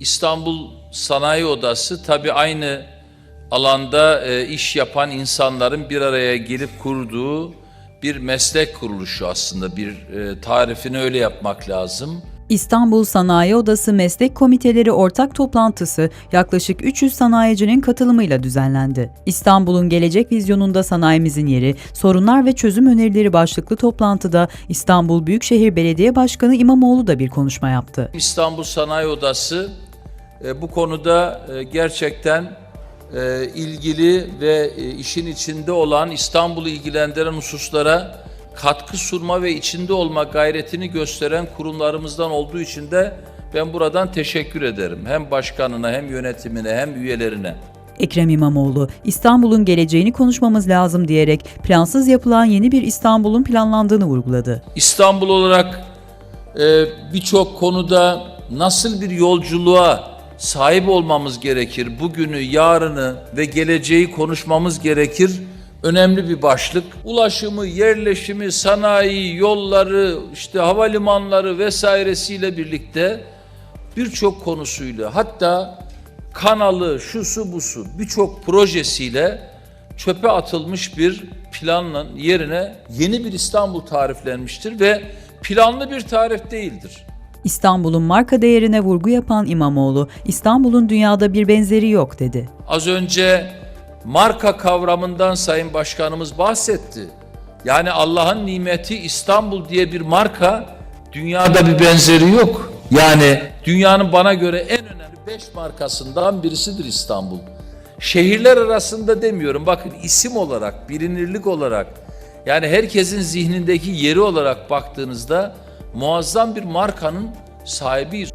İstanbul Sanayi Odası tabii aynı alanda e, iş yapan insanların bir araya gelip kurduğu bir meslek kuruluşu aslında. Bir e, tarifini öyle yapmak lazım. İstanbul Sanayi Odası Meslek Komiteleri ortak toplantısı yaklaşık 300 sanayicinin katılımıyla düzenlendi. İstanbul'un gelecek vizyonunda sanayimizin yeri, sorunlar ve çözüm önerileri başlıklı toplantıda İstanbul Büyükşehir Belediye Başkanı İmamoğlu da bir konuşma yaptı. İstanbul Sanayi Odası e, bu konuda e, gerçekten e, ilgili ve e, işin içinde olan İstanbul'u ilgilendiren hususlara katkı sunma ve içinde olma gayretini gösteren kurumlarımızdan olduğu için de ben buradan teşekkür ederim. Hem başkanına hem yönetimine hem üyelerine. Ekrem İmamoğlu, İstanbul'un geleceğini konuşmamız lazım diyerek plansız yapılan yeni bir İstanbul'un planlandığını vurguladı. İstanbul olarak e, birçok konuda nasıl bir yolculuğa sahip olmamız gerekir? Bugünü, yarını ve geleceği konuşmamız gerekir. Önemli bir başlık. Ulaşımı, yerleşimi, sanayi, yolları, işte havalimanları vesairesiyle birlikte birçok konusuyla hatta kanalı, şusu busu birçok projesiyle çöpe atılmış bir planla yerine yeni bir İstanbul tariflenmiştir ve planlı bir tarif değildir. İstanbul'un marka değerine vurgu yapan İmamoğlu, İstanbul'un dünyada bir benzeri yok dedi. Az önce marka kavramından Sayın Başkanımız bahsetti. Yani Allah'ın nimeti İstanbul diye bir marka dünyada bir benzeri yok. Yani dünyanın bana göre en önemli beş markasından birisidir İstanbul. Şehirler arasında demiyorum bakın isim olarak, bilinirlik olarak yani herkesin zihnindeki yeri olarak baktığınızda muazzam bir markanın sahibiyiz.